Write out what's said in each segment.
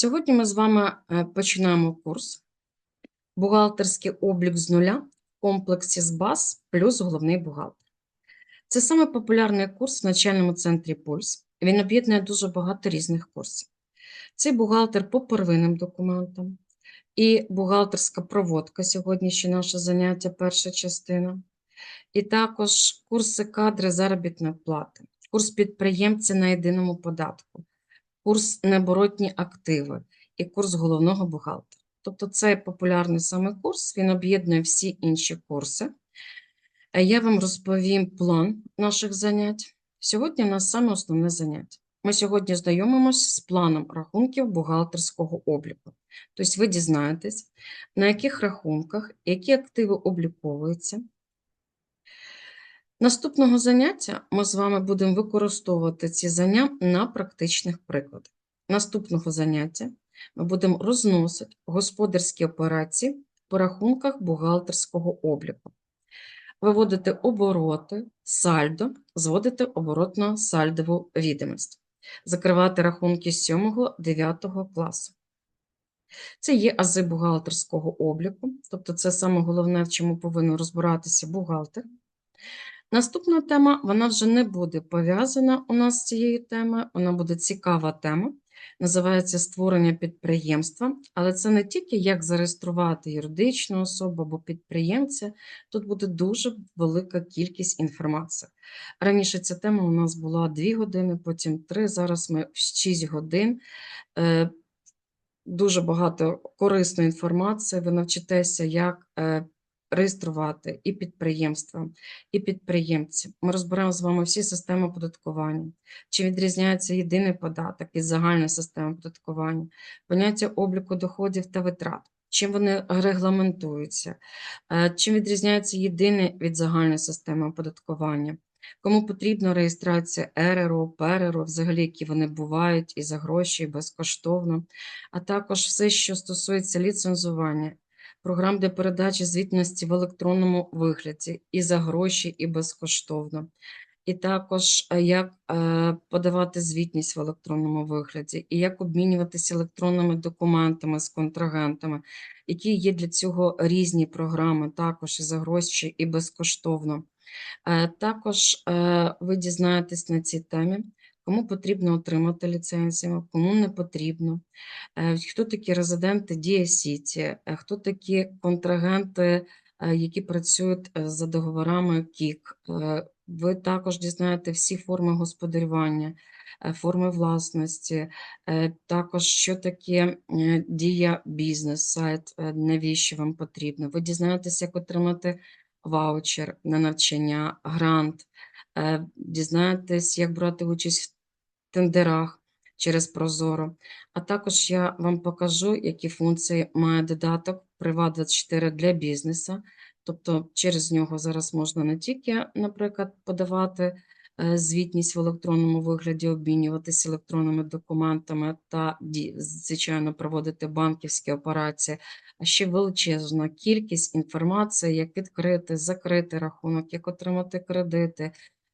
Сьогодні ми з вами е, починаємо курс Бухгалтерський облік з нуля в комплексі з баз плюс головний бухгалтер. Це саме популярний курс в навчальному центрі Пульс. Він об'єднує дуже багато різних курсів. Це бухгалтер по первинним документам і бухгалтерська проводка сьогодні ще наше заняття, перша частина. І також курси кадри заробітної плати, курс підприємця на єдиному податку, курс необоротні активи і курс головного бухгалтера. Тобто цей популярний саме курс, він об'єднує всі інші курси. Е, Я вам розповім план наших занять. Сьогодні у нас саме основне заняття. Ми сьогодні знайомимося з планом рахунків бухгалтерського обліку. Тобто ви дізнаєтесь, на яких рахунках, які активи обліковуються. Наступного заняття ми з вами будемо використовувати ці знання на практичних прикладах. Наступного заняття ми будемо розносити господарські операції по рахунках бухгалтерського обліку, виводити обороти, сальдо, зводити оборотно-сальдову відомість, закривати рахунки 7-9 класу. Це є ази бухгалтерського обліку, тобто це саме головне, в чому повинен розбиратися бухгалтер. Наступна тема, вона вже не буде пов'язана у нас з цією темою, вона буде цікава тема. Називається створення підприємства, але це не тільки як зареєструвати юридичну особу або підприємця, тут буде дуже велика кількість інформації. Раніше ця тема у нас була 2 години, потім 3, зараз ми в 6 годин. Е, Дуже багато корисної інформації, ви навчитеся, як е, реєструвати і підприємства, і підприємці. Ми розберемо з вами всі системи оподаткування, чи відрізняється єдиний податок від загальної системи оподаткування, поняття обліку доходів та витрат, чим вони регламентуються, е, чим відрізняється єдиний від загальної системи оподаткування. Кому потрібна реєстрація РРО, ПРРО, взагалі, які вони бувають і за гроші, і безкоштовно, а також все, що стосується ліцензування, програм для передачі звітності в електронному вигляді і за гроші, і безкоштовно. І також е, як е, подавати звітність в електронному вигляді, і як обмінюватися електронними документами з контрагентами, які є для цього різні програми, також і за гроші, і безкоштовно. Е, Також ви дізнаєтесь на цій темі, кому потрібно отримати ліцензію, кому не потрібно, е, хто такі резиденти Дія Сіті, е, хто такі контрагенти, е, які працюють за договорами КІК. Ви також дізнаєте всі форми господарювання, форми власності, також що таке дія бізнес, сайт, навіщо вам потрібно. Ви дізнаєтесь, як отримати ваучер на навчання, грант, дізнаєтесь, як брати участь в тендерах через Прозоро. А також я вам покажу, які функції має додаток Privat24 для бізнесу. Тобто через нього зараз можна не тільки, наприклад, подавати е, звітність в електронному вигляді, обмінюватися електронними документами та, звичайно, проводити банківські операції, а ще величезна кількість інформації, як відкрити, закрити рахунок, як отримати кредити,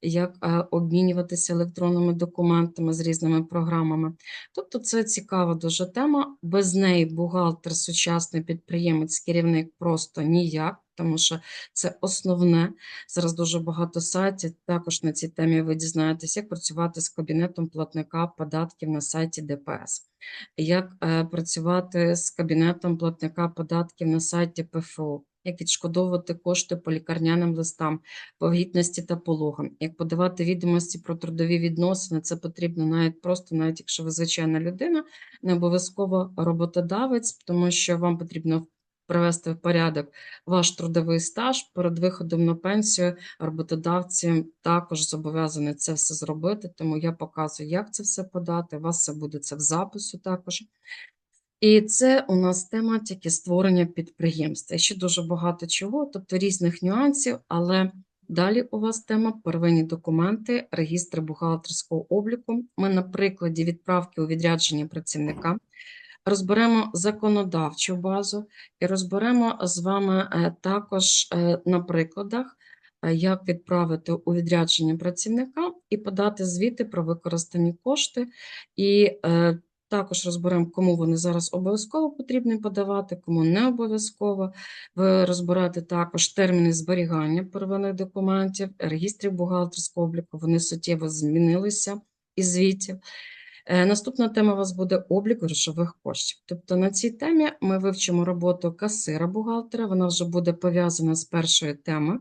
як е, обмінюватися електронними документами з різними програмами. Тобто це цікава дуже тема. Без неї бухгалтер, сучасний підприємець, керівник просто ніяк, тому що це основне. Зараз дуже багато сайтів. Також на цій темі ви дізнаєтесь, як працювати з кабінетом платника податків на сайті ДПС як е, працювати з кабінетом платника податків на сайті ПФО, як відшкодовувати кошти по лікарняним листам, по вагітності та пологам, як подавати відомості про трудові відносини. Це потрібно навіть просто, навіть якщо ви звичайна людина, не обов'язково роботодавець, тому що вам потрібно привести в порядок ваш трудовий стаж перед виходом на пенсію. Роботодавці також зобов'язані це все зробити, тому я показую, як це все подати. У вас все буде це в запису також. І це у нас тематики створення підприємства. І ще дуже багато чого, тобто різних нюансів, але далі у вас тема первинні документи, регістри бухгалтерського обліку. Ми на прикладі відправки у відрядження працівника розберемо законодавчу базу і розберемо з вами е, також е, на прикладах, е, як відправити у відрядження працівника і подати звіти про використані кошти. І Також розберемо, кому вони зараз обов'язково потрібно подавати, кому не обов'язково. Ви розбирати також терміни зберігання первинних документів, регістрів бухгалтерського обліку. Вони суттєво змінилися із звітів. Е, Наступна тема у вас буде облік грошових коштів. Тобто на цій темі ми вивчимо роботу касира бухгалтера. Вона вже буде пов'язана з першою темою.